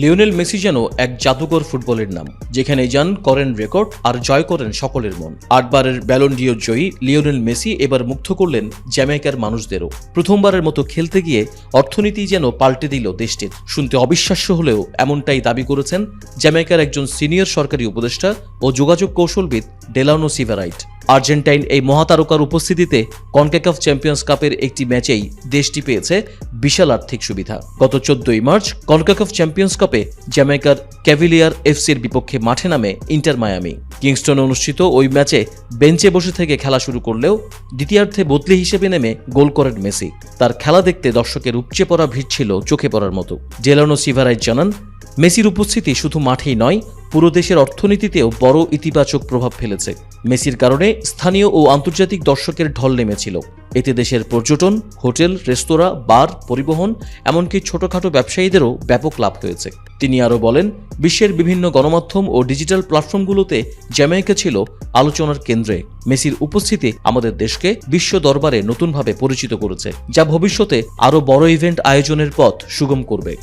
Lionel Messi যেন এক জাদুকর ফুটবলের নাম যেখানে যান, করেন রেকর্ড আর জয় করেন সকলের মন। আটবারের ব্যালন্ডিও জয়ী লিওনেল মেসি এবার মুগ্ধ করলেন জ্যামাইকার মানুষদেরও। প্রথমবারের মতো খেলতে গিয়ে অর্থনীতি যেন পাল্টে দিল দেশটির। শুনতে অবিশ্বাস্য হলেও এমনটাই দাবি করেছেন জ্যামাইকার একজন সিনিয়র সরকারি উপদেষ্টা ও যোগাযোগ কৌশলবিদ ডেলানো সিভারাইট। আর্জেন্টাইন এই মহাতারকার উপস্থিতিতে কনকেকাফ চ্যাম্পিয়ন্স কাপের একটি ম্যাচেই দেশটি পেয়েছে বিশাল আর্থিক সুবিধা। গত চোদ্দই মার্চ কনকাকাফ চ্যাম্পিয়ন্স কাপে জ্যামাইকার ক্যাভিলিয়ার এফসির বিপক্ষে মাঠে নামে ইন্টার মায়ামি। কিংস্টনে অনুষ্ঠিত ওই ম্যাচে বেঞ্চে বসে থেকে খেলা শুরু করলেও দ্বিতীয়ার্ধে বদলি হিসেবে নেমে গোল করেন মেসি। তার খেলা দেখতে দর্শকের উপচে পড়া ভিড় ছিল চোখে পড়ার মতো। জেলানো সিভারাইট জানান মেসির উপস্থিতি শুধু মাঠেই নয়, পুরো দেশের অর্থনীতিতেও বড় ইতিবাচক প্রভাব ফেলেছে। মেসির কারণে স্থানীয় ও আন্তর্জাতিক দর্শকের ঢল নেমেছিল। এতে দেশের পর্যটন, হোটেল, রেস্তোরাঁ, বার, পরিবহন, এমনকি ছোটখাটো ব্যবসায়ীদেরও ব্যাপক লাভ হয়েছে। তিনি আরও বলেন, বিশ্বের বিভিন্ন গণমাধ্যম ও ডিজিটাল প্ল্যাটফর্মগুলোতে জ্যামাইকা ছিল আলোচনার কেন্দ্রে। মেসির উপস্থিতি আমাদের দেশকে বিশ্ব দরবারে নতুনভাবে পরিচিত করেছে, যা ভবিষ্যতে আরও বড় ইভেন্ট আয়োজনের পথ সুগম করবে।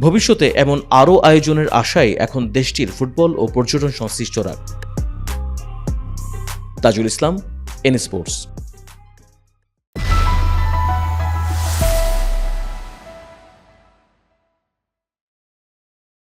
ভবিষ্যতে এমন আরও আয়োজনের আশায় এখন দেশটির ফুটবল ও পর্যটন সংশ্লিষ্টরা। Tajul Islam N sports